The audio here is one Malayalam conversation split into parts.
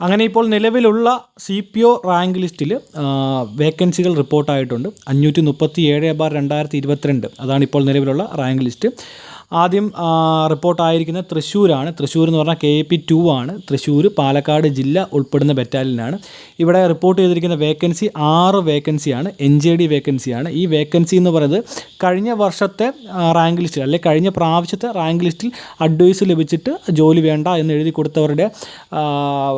അങ്ങനെ ഇപ്പോൾ നിലവിലുള്ള സി പി ഒ റാങ്ക് ലിസ്റ്റിൽ വേക്കൻസികൾ റിപ്പോർട്ടായിട്ടുണ്ട് അഞ്ഞൂറ്റി മുപ്പത്തി ഏഴ് ബാർ രണ്ടായിരത്തി ഇരുപത്തിരണ്ട് അതാണ് ഇപ്പോൾ നിലവിലുള്ള റാങ്ക് ലിസ്റ്റ് ആദ്യം റിപ്പോർട്ടായിരിക്കുന്നത് തൃശ്ശൂരാണ്. തൃശ്ശൂർ എന്ന് പറഞ്ഞാൽ കെ പി ടു ആണ്. തൃശ്ശൂർ പാലക്കാട് ജില്ല ഉൾപ്പെടുന്ന ബറ്റാലിയനാണ്. ഇവിടെ റിപ്പോർട്ട് ചെയ്തിരിക്കുന്ന വേക്കൻസി ആറ് വേക്കൻസിയാണ്. എൻ ജെ ഡി വേക്കൻസിയാണ്. ഈ വേക്കൻസി എന്ന് പറയുന്നത് കഴിഞ്ഞ വർഷത്തെ റാങ്ക് ലിസ്റ്റിൽ അല്ലെങ്കിൽ കഴിഞ്ഞ പ്രാവശ്യത്തെ റാങ്ക് ലിസ്റ്റിൽ അഡ്വൈസ് ലഭിച്ചിട്ട് ജോലി വേണ്ട എന്ന് എഴുതി കൊടുത്തവരുടെ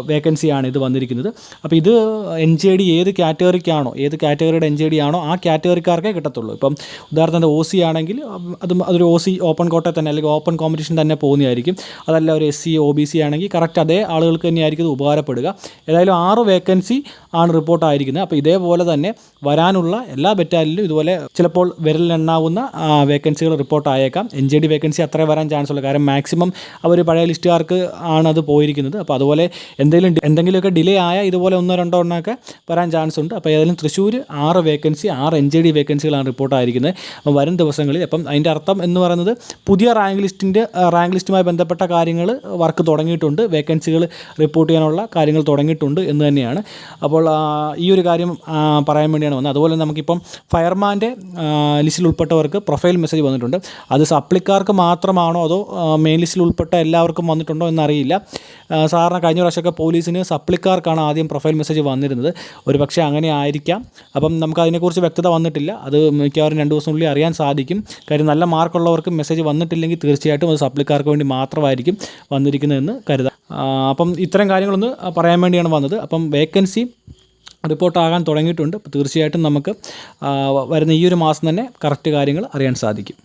വേക്കൻസിയാണ് ഇത് വന്നിരിക്കുന്നത്. അപ്പോൾ ഇത് എൻ ജെ ഡി ഏത് കാറ്റഗറിക്കാണോ ഏത് കാറ്റഗറിയുടെ എൻ ജെ ഡി ആണോ ആ കാറ്റഗറിക്കാർക്കേ കിട്ടത്തുള്ളൂ. ഇപ്പം ഉദാഹരണത്തിന് ഒ സി ആണെങ്കിൽ അത് അതൊരു ഒ സി ഓപ്പൺ കോട്ടയിൽ തന്നെ അല്ലെങ്കിൽ ഓപ്പൺ കോമ്പറ്റീഷൻ തന്നെ പോകുന്നതായിരിക്കും. അതല്ല ഒരു S C O B C ആണെങ്കിൽ കറക്റ്റ് അതേ ആളുകൾക്ക് തന്നെയായിരിക്കും ഇത് ഉപകാരപ്പെടുക. ഏതായാലും ആറ് വേക്കൻസി ആണ് റിപ്പോർട്ടായിരിക്കുന്നത് അപ്പോൾ ഇതേപോലെ തന്നെ വരാനുള്ള എല്ലാ ബറ്റാലിലും ഇതുപോലെ ചിലപ്പോൾ വിരലിലെണ്ണാവുന്ന വേക്കൻസികൾ റിപ്പോർട്ട് ആയേക്കാം. എൻ ജെ ഡി വേക്കൻസി അത്രേ വരാൻ ചാൻസ് ഉള്ളൂ. കാരണം മാക്സിമം അവർ പഴയ ലിസ്റ്റുകാർക്ക് ആണ് അത് പോയിരിക്കുന്നത്. അപ്പോൾ അതുപോലെ എന്തെങ്കിലും എന്തെങ്കിലുമൊക്കെ ഡിലേ ആയ ഇതുപോലെ ഒന്നോ രണ്ടോ എണ്ണമൊക്കെ വരാൻ ചാൻസ് ഉണ്ട്. അപ്പോൾ ഏതായാലും തൃശ്ശൂർ ആറ് വേക്കൻസി ആറ് എൻ ജെ ഡി വേക്കൻസികളാണ് റിപ്പോർട്ടായിരിക്കുന്നത് അപ്പം വരും ദിവസങ്ങളിൽ. അപ്പം അതിന്റെ അർത്ഥം എന്ന് പറയുന്നത് പുതിയ റാങ്ക് ലിസ്റ്റിന്റെ റാങ്ക് ലിസ്റ്റുമായി ബന്ധപ്പെട്ട കാര്യങ്ങൾ വർക്ക് തുടങ്ങിയിട്ടുണ്ട്. വേക്കൻസികൾ റിപ്പോർട്ട് ചെയ്യാനുള്ള കാര്യങ്ങൾ തുടങ്ങിയിട്ടുണ്ട് എന്ന് തന്നെയാണ്. അപ്പോൾ ഈ ഒരു കാര്യം പറയാൻ വേണ്ടിയാണ് വന്നത്. അതുപോലെ നമുക്കിപ്പം ഫയർമാന്റെ ലിസ്റ്റിൽ ഉൾപ്പെട്ടവർക്ക് പ്രൊഫൈൽ മെസ്സേജ് വന്നിട്ടുണ്ട്. അത് സപ്ലിക്കാർക്ക് മാത്രമാണോ അതോ മെയിൻ ലിസ്റ്റിൽ ഉൾപ്പെട്ട എല്ലാവർക്കും വന്നിട്ടുണ്ടോ എന്നറിയില്ല. സാറിന് കഴിഞ്ഞ പ്രാവശ്യമൊക്കെ പോലീസിന് സപ്ലിക്കാർക്കാണ് ആദ്യം പ്രൊഫൈൽ മെസ്സേജ് വന്നിരുന്നത്. ഒരു പക്ഷേ അങ്ങനെ ആയിരിക്കാം. അപ്പം നമുക്ക് അതിനെക്കുറിച്ച് വ്യക്തത വന്നിട്ടില്ല. അത് മിക്കവാറും രണ്ട് ദിവസത്തിനുള്ളിൽ അറിയാൻ സാധിക്കും. കാര്യം നല്ല മാർക്കുള്ളവർക്ക് മെസ്സേജ് വന്നിട്ടില്ലെങ്കിൽ തീർച്ചയായിട്ടും അത് സപ്ലിക്കാർക്ക് വേണ്ടി മാത്രമായിരിക്കും വന്നിരിക്കുന്നതെന്ന് കരുതാം. അപ്പം ഇത്തരം കാര്യങ്ങളൊന്ന് പറയാൻ വേണ്ടിയാണ് വന്നത്. അപ്പം വേക്കൻസി റിപ്പോർട്ടാകാൻ തുടങ്ങിയിട്ടുണ്ട്. തീർച്ചയായിട്ടും നമുക്ക് വരുന്ന ഈ ഒരു മാസം തന്നെ കറക്റ്റ് കാര്യങ്ങൾ അറിയാൻ സാധിക്കും.